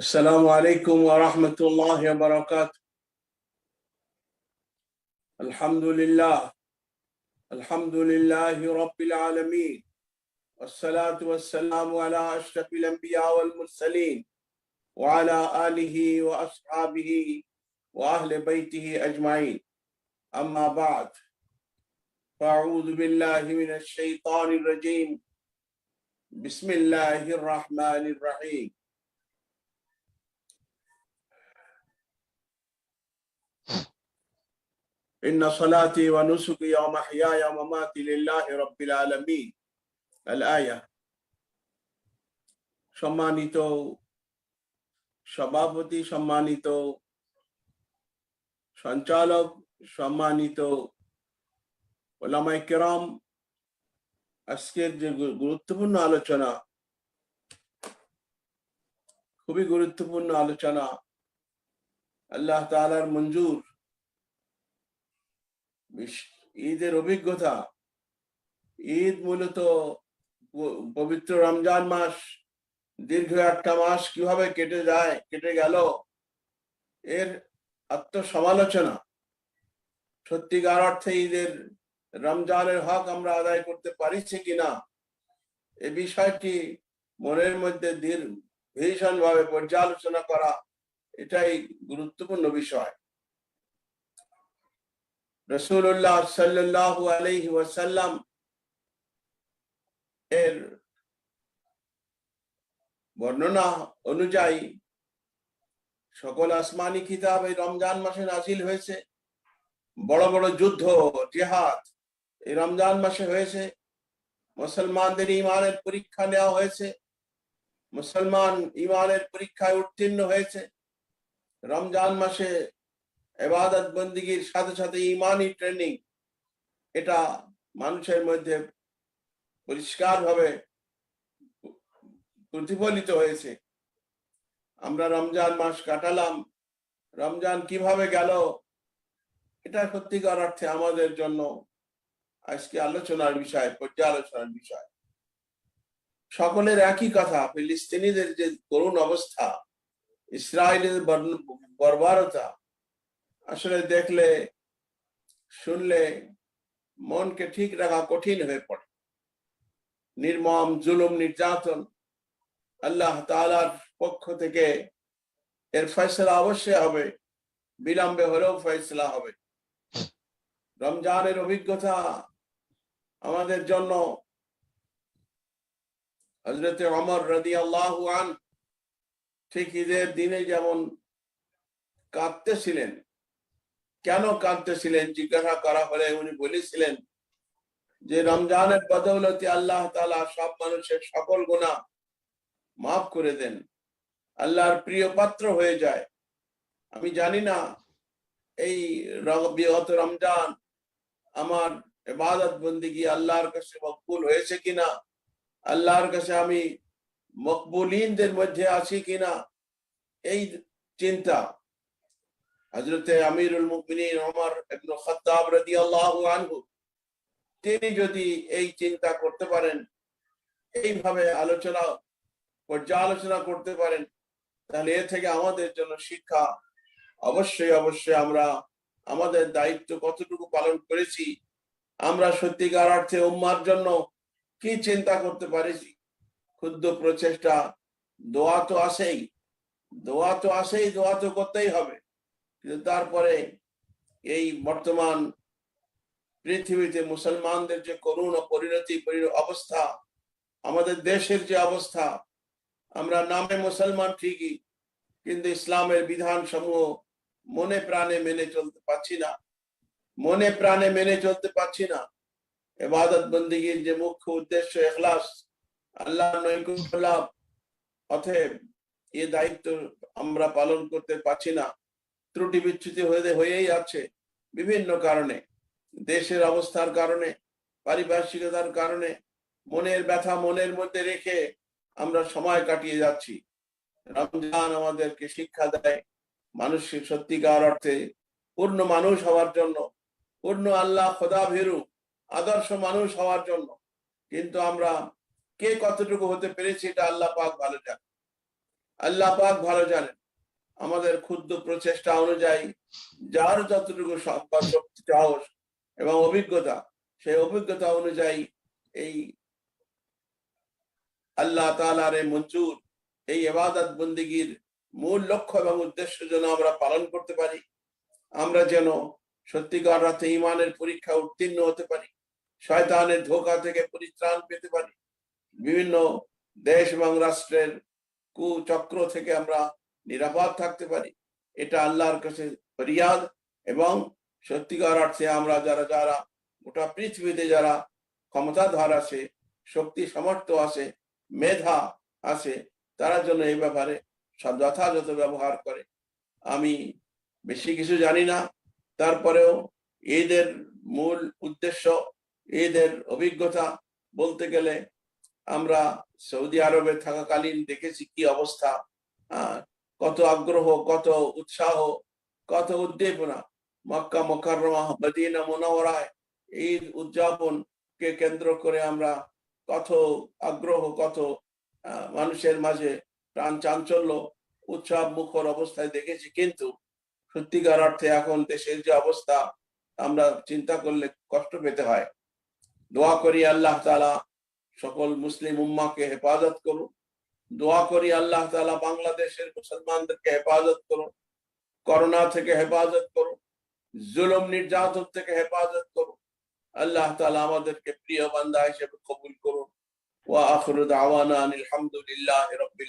السلام عليكم ورحمة الله وبركاته. الحمد لله. الحمد لله رب العالمين. والصلاة والسلام على أشرف الأنبياء والمرسلين وعلى آله وأصحابه وأهل بيته أجمعين. أما بعد فأعوذ بالله من الشيطان الرجيم. بسم الله الرحمن الرحيم. إن صلاتي ونسكي ومحياي ومماتي لله رب العالمين الآية সম্মানিত সভাপতি সম্মানিত সঞ্চালক সম্মানিত ওলামাই কেরাম আজকের যে গু- গুরুত্বপূর্ণ আলোচনা খুবই গুরুত্বপূর্ণ আলোচনা আল্লাহ তাআলার মঞ্জুর বিশ- ঈদের অভিজ্ঞতা। ঈদ মূলত পবিত্র রমজান মাস। দীর্ঘ একটা মাস কীভাবে কেটে যায়, কেটে গেল, এর আত্মসমালোচনা। সত্যিকার অর্থে ঈদের রমজানের হক আমরা আদায় করতে পারিছি কিনা, এ বিষয়টি মনের মধ্যে দীর ভীষণ ভাবে পর্যালোচনা করা এটাই গুরুত্বপূর্ণ বিষয়। রসুল্লাহ সাল্লাহ আলহি ওয়াসাল্লাম এর বর্ণনা অনুযায়ী সকল আসমানি কিতাব এই রমজান মাসে নাজিল হয়েছে। বড় বড় যুদ্ধ, জেহাদ এই রমজান মাসে হয়েছে। মুসলমানদের ইমানের পরীক্ষা নেওয়া হয়েছে। মুসলমান ইমানের পরীক্ষায় উত্তীর্ণ হয়েছে। রমজান মাসে এবাদত বন্দিগির সাথে সাথে ইমানি ট্রেনিং এটা মানুষের মধ্যে পরিষ্কার ভাবে প্রতিফলিত হয়েছে। আমরা রমজান মাস কাটালাম। রমজান কীভাবে গেল? এটা সত্যিকার অর্থে আমাদের জন্য আজকে আলোচনার বিষয়, পর্যালোচনার বিষয়। সকলের একই কথা, ফিলিস্তিনিদের যে করুণ অবস্থা ইসরায়েলের বর্বরতা আসলে দেখলে, শুনলে মনকে ঠিক রাখা কঠিন হয়ে পড়ে। নির্মম, জুলুম, নির্যাতন আল্লাহ তাআলার পক্ষ থেকে এর ফয়সলা অবশ্যই হবে, বিলম্বে হলেও ফয়সলা হবে। রমজানের অভিজ্ঞতা আমাদের জন্য হজরতে অমর রদি আল্লাহ ঠিক ঈদের দিনে যেমন কাঁদতেছিলেন কেন কাঁদতেছিলেন? জিজ্ঞাসা করা হলে উনি বলেছিলেন যে, রমজানের বদৌলতি আল্লাহ তাআলা সব মানুষের সকল গুণা মাফ করে দেন। আল্লাহর প্রিয় পাত্র হয়ে যায়। আমি জানি না, এই বিগত রমজান আমার ইবাদত বন্দিগি আল্লাহর কাছে মকবুল হয়েছে কিনা? আল্লাহর কাছে আমি মকবুলিনদের মধ্যে আছি কিনা? এই চিন্তা হজরতে আমিরুল মুমিনিন ওমর আনহু, তিনি যদি এই চিন্তা করতে পারেন, এইভাবে আলোচনা, পর্যালোচনা করতে পারেন, তাহলে এ থেকে আমাদের জন্য শিক্ষা অবশ্যই অবশ্যই আমরা আমাদের দায়িত্ব কতটুকু পালন করেছি, আমরা সত্যিকার অর্থে উম্মার জন্য কি চিন্তা করতে পারেছি, ক্ষুদ্র প্রচেষ্টা, দোয়া তো আসেই দোয়া তো আসেই দোয়া তো করতেই হবে। কিন্তু তারপরে এই বর্তমান পৃথিবীতে মুসলমানদের যে করুণ ও পরিণতি অবস্থা, আমাদের দেশের যে অবস্থা, আমরা নামে মুসলমান ঠিকই, কিন্তু ইসলামের বিধান সমূহ মনে প্রাণে মেনে চলতে পারছি না, মনে প্রাণে মেনে চলতে পারছি না। এবাদত বন্দিগির যে মুখ্য উদ্দেশ্য এখলাস, আল্লাহ নৈকুল্য লাভ অতএব এ দায়িত্ব আমরা পালন করতে পারছি না। ত্রুটি বিচ্যুতি হয়ে হয়েই আছে বিভিন্ন কারণে। দেশের অবস্থার কারণে, পারিপার্শ্বিকতার কারণে, মনের ব্যথা মনের মধ্যে রেখে আমরা সময় কাটিয়ে যাচ্ছি। রমজান আমাদেরকে শিক্ষা দেয় মানুষের সত্যিকার অর্থে পূর্ণ মানুষ হওয়ার জন্য, পূর্ণ আল্লাহ খোদা ভেরু, আদর্শ মানুষ হওয়ার জন্য। কিন্তু আমরা কে কতটুকু হতে পেরেছি এটা আল্লাহ পাক ভালো জানে। আল্লাহ পাক ভালো জানেন। আমাদের ক্ষুদ্র প্রচেষ্টা অনুযায়ী যার যতটুকু সম্পদ শক্তি সাহস এবং অভিজ্ঞতা, সেই অভিজ্ঞতা অনুযায়ী এই আল্লাহ তালার মঞ্জুর, এই এবাদত বন্দিগির মূল লক্ষ্য এবং উদ্দেশ্য যেন আমরা পালন করতে পারি, আমরা যেন সত্যিকার রাতে ইমানের পরীক্ষা উত্তীর্ণ হতে পারি, শয়তানের ধোকা থেকে পরিত্রাণ পেতে পারি, বিভিন্ন দেশ এবং রাষ্ট্রের কুচক্র থেকে আমরা নিরাপদ থাকতে পারি। এটা আল্লাহর কাছে ফরিয়াদ এবং সত্যিকার অর্থে আমরা যারা যারা গোটা পৃথিবীতে যারা ক্ষমতাধর আছে, শক্তি সামর্থ্য আছে, মেধা আছে, তারা জন্য এই ব্যাপারে সব যথাযথ ব্যবহার করে। আমি বেশি কিছু জানি না। তারপরেও এদের মূল উদ্দেশ্য, এদের অভিজ্ঞতা বলতে গেলে আমরা সৌদি আরবে থাকাকালীন দেখেছি কি অবস্থা কত আগ্রহ, কত উৎসাহ, কত উদ্দীপনা। মক্কা মোকাররমা, মদিনা মোনাওয়ারায় ঈদ উদযাপন কে কেন্দ্র করে আমরা কত আগ্রহ, কত মানুষের মাঝে প্রাণ চাঞ্চল্য, উৎসব মুখর অবস্থায় দেখেছি। কিন্তু সত্যিকার অর্থে এখন দেশের যে অবস্থা, আমরা চিন্তা করলে কষ্ট পেতে হয়। দোয়া করি আল্লাহ তালা সকল মুসলিম উম্মাকে হেফাজত করুন দোয়া করি আল্লাহ তালা বাংলাদেশের মুসলমানদেরকে হেফাজত করুন, করোনা থেকে হেফাজত করুন, জুলম নির্যাতন থেকে হেফাজত করুন। আল্লাহ তালা আমাদেরকে প্রিয় বান্ধা হিসেবে কবুল করুন। ওয়া আখরুদ আওয়ানা আলহামদুলিল্লাহ হামদুলিল্লাহি রাব্বিল